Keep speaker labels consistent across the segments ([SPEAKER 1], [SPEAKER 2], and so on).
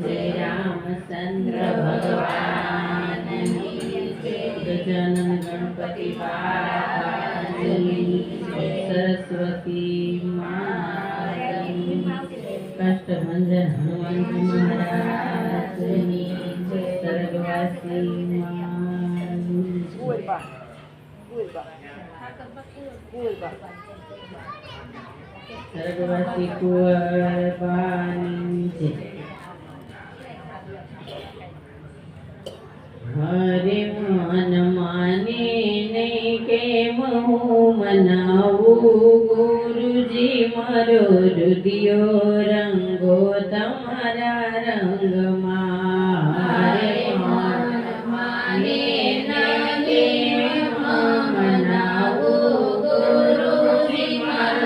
[SPEAKER 1] जय रामचंद्र भगवान गजानन गणपती सरस्वती काष्टभंजन हनुमानजी महाराज सर्ववासी सर्ववासी कुवर पाणी ગુરુજી મારો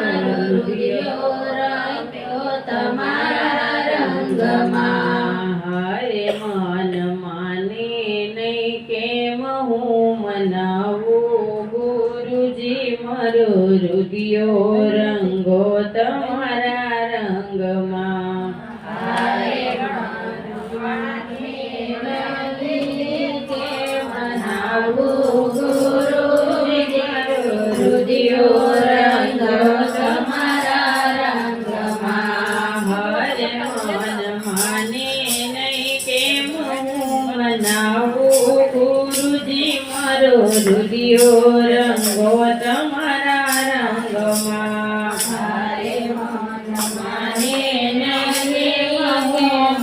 [SPEAKER 1] રુદિયો રંગો તમારા રંગમાં. હરે મન માને નહીં કેમ હું મનાવું ગુરુજી મારો રુદિયો રંગો તમારા રુદિયો રંગો તમારા રંગમાં. હરે મન માને નહીં કેમ હું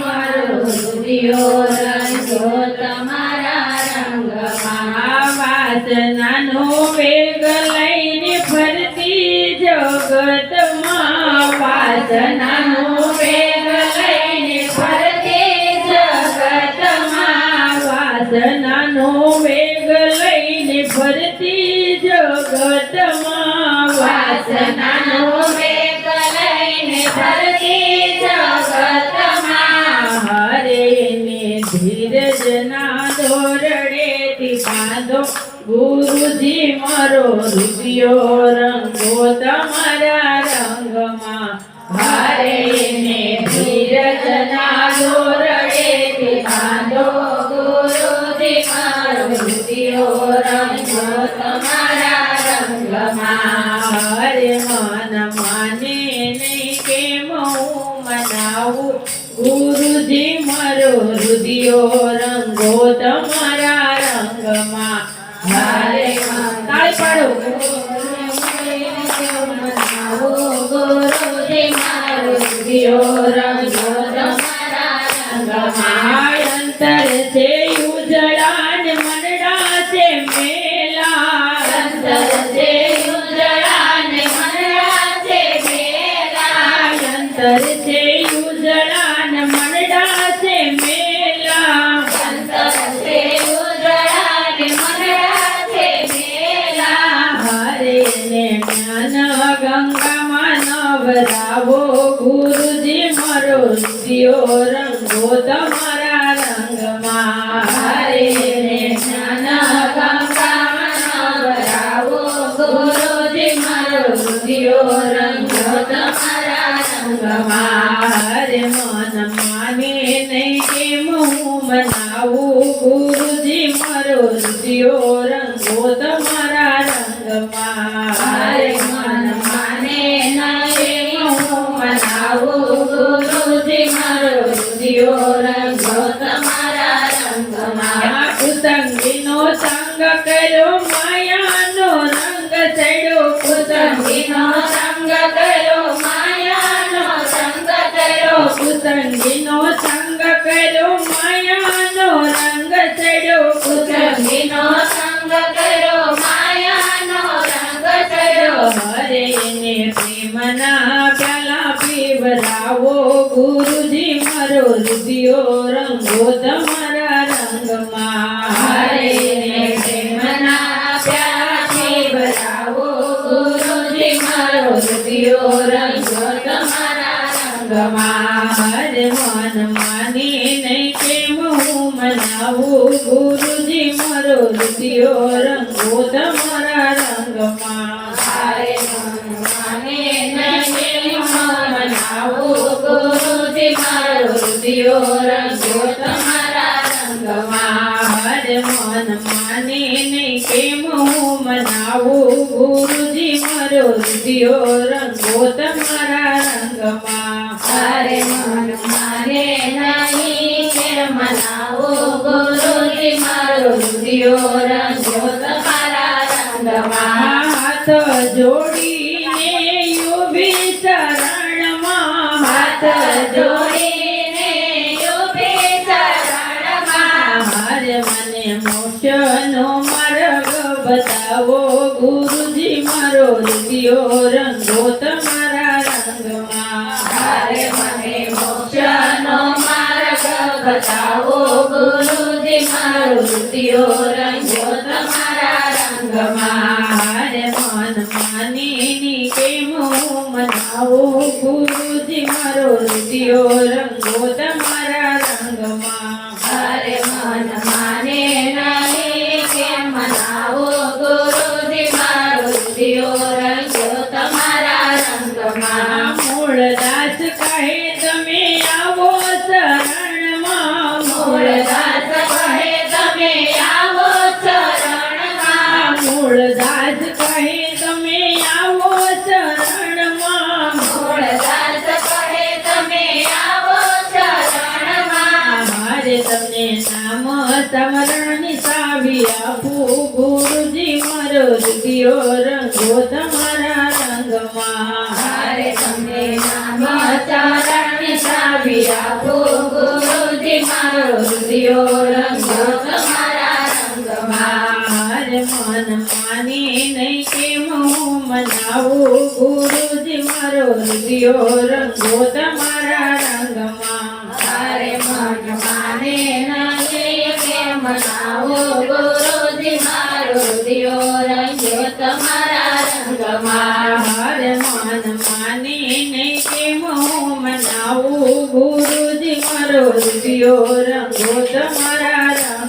[SPEAKER 1] મારો રુદિયો રંગો તમારા રંગમાં. વાસનાનો વેગ લઈને ફરતી જગતમાં. વાસનાનો વાસનાનો વેગ લઈને ફરતી જગતમાં વાસનાનો વેગ લઈને ફરતી જગતમાં હરે ને ધીરજ ના દોરડેથી બાંધો. ગુરુજી મારો રૂપિયો રંગો તમારા રંગમાં. ગુરુજી મારો રૂપિયો તમારા રંગમાં મન માને નહીં કેમ હું મનાવું. ગુરુજી મારો રુદિયો રંગો તમારા રંગમાં મારે તાળી પાડો. ગુરુજી મારો રુદિયો રંગો તમારા રંગમાં અંતર છે. નવરાવો. ગુરુજી મારો દિયો રંગો તમારા રંગમાં. દિયો રંગો મન માને નહીં મનાવું ગુરુજી મારો રંગો કુસંગીનો સંગ કર્યો માયાનો રંગ ચડ્યો કુસંગીનો સંગ કર્યો માયાનો રંગ ચડ્યો કુસંગીનો સંગ કર્યો માયાનો રંગ ચડ્યો હરે ને પ્રેમના પ્યાલા પીવરાવો ગુરુજી મારો રુદિયો રંગો તમારા રંગમાં હરે મન માની નહીં કેમ મનાવું ગુરુજી મારો રંગો તમારા રંગમાં હરે નહીં કેમ મનાવું
[SPEAKER 2] ગુરુજી મારો રુધિયો રંગ્યો તમારા રંગમાં
[SPEAKER 1] મન ગુરુજી રંગો તમારા રંગમાં
[SPEAKER 2] મારે મન મારે નહીં કે મનાવો ગુરુજી મારો રુધિયો રંગો તમારા રંગમાં
[SPEAKER 1] હાથ જોડીને યુભી શરણમાં
[SPEAKER 2] હાથ જોડીને યુભી શરણમાં
[SPEAKER 1] મારે મને મોક્ષનો માર્ગ બતાવો ગુરુજી. મારો દિયો રંગો તમારા રંગમાં.
[SPEAKER 2] અરે મને મોક્ષનો બતાવો, ગુરુજી, મારો દિયો રંગો તમારા રંગમાં.
[SPEAKER 1] હારે મન માની કેમ મનાવું, ગુરુજી, મારો દિયો રંગો સમરણની સાવી આપું ગુરુજી મારો રુધિયો રંગો, તમારા રંગમાં
[SPEAKER 2] મારે તમને નામ ચરણની ચાવી આપો ગુરુજી રુધિયો રંગો, તમારા રંગમાં
[SPEAKER 1] માની નહીં કેમ હું મનાવું? ગુરુજી મારો રુધિયો રંગો, તમારા
[SPEAKER 2] કે મનાવો ગુરુજી મારો દિયો રંગ્યો તમારા રંગમાં.
[SPEAKER 1] મારે મન માની નહીં કેમ હું મનાવું? ગુરુજી મારો દિયો રંગો તમારા